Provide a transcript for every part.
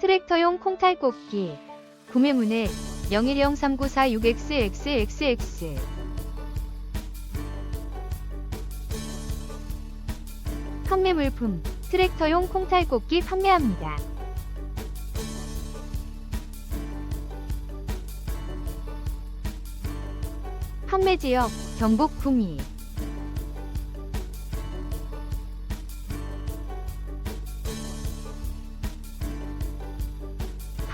트랙터용 콩탈꽂기 구매문의 01039466XXXX 판매 물품 트랙터용 콩탈꽂기 판매합니다. 판매 지역 경북 구미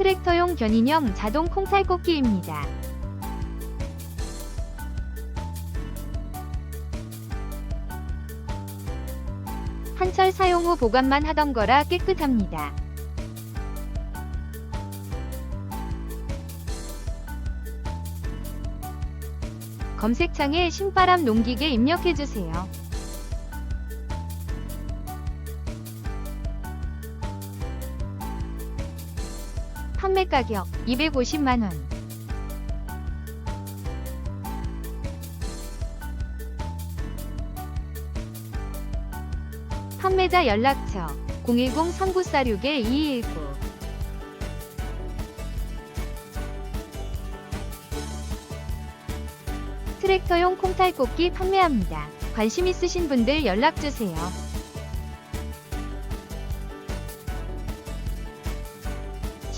트랙터용 견인형 자동 콩탈꽂기입니다. 한철 사용 후 보관만 하던 거라 깨끗합니다. 검색창에 신바람 농기계 입력해주세요. 판매 가격 250만 원. 판매자 연락처 010-3946-2219 트랙터용 콩탈 꽂기 판매합니다. 관심 있으신 분들 연락주세요.